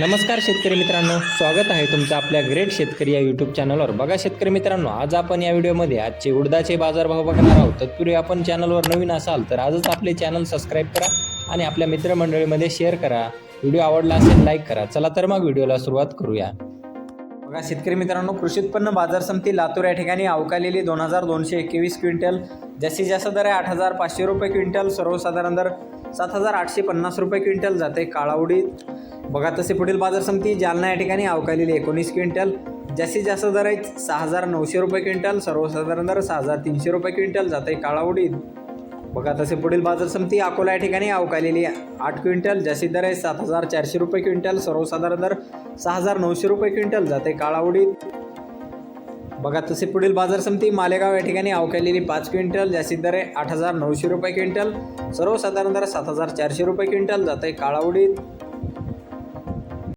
नमस्कार शेतकरी मित्रांनो स्वागत आहे तुमचं आपल्या ग्रेट शेतकरी या यूट्यूब चॅनलवर बघा शेतकरी मित्रांनो आज आपण या व्हिडिओमध्ये आजचे उडदाचे बाजारभाव बघणार आहोत. तत्पूर्वी आपण चॅनलवर नवीन असाल तर आजच आपले चॅनल सबस्क्राईब करा आणि आपल्या मित्रमंडळीमध्ये शेअर करा. व्हिडिओ आवडला असेल लाईक करा. चला तर मग व्हिडिओला सुरुवात करूया. बघा शेतकरी मित्रांनो कृषी उत्पन्न बाजार समिती लातूर या ठिकाणी अवकालेली दोन हजार दोनशे एकवीस क्विंटल जास्तीत जास्त दर आहे आठ हजार पाचशे रुपये क्विंटल सर्वसाधारण दर सात हजार आठशे पन्नास रुपये क्विंटल जाते. काळावडी बघा तसे पुढील बाजार समिती जालना या ठिकाणी अवकालेली एकोणीस क्विंटल जास्तीत जास्त दर आहेत सहा हजार नऊशे रुपये क्विंटल सर्वसाधारण दर सहा हजार तीनशे रुपये क्विंटल जाते काळा उडीद बघा तसे पुढील बाजार समिती अकोला या ठिकाणी अवकालेली आठ क्विंटल जास्तीत दर आहे सात हजार चारशे रुपये क्विंटल सर्वसाधारण दर सहा हजार नऊशे रुपये क्विंटल जाते काळा उडीद बघा तसे पुढील बाजार समिती मालेगाव या ठिकाणी अवकालेली पाच क्विंटल जास्तीत दर आहे आठ हजार नऊशे रुपये क्विंटल सर्वसाधारण दर सात हजार चारशे रुपये क्विंटल जाते काळा उडीद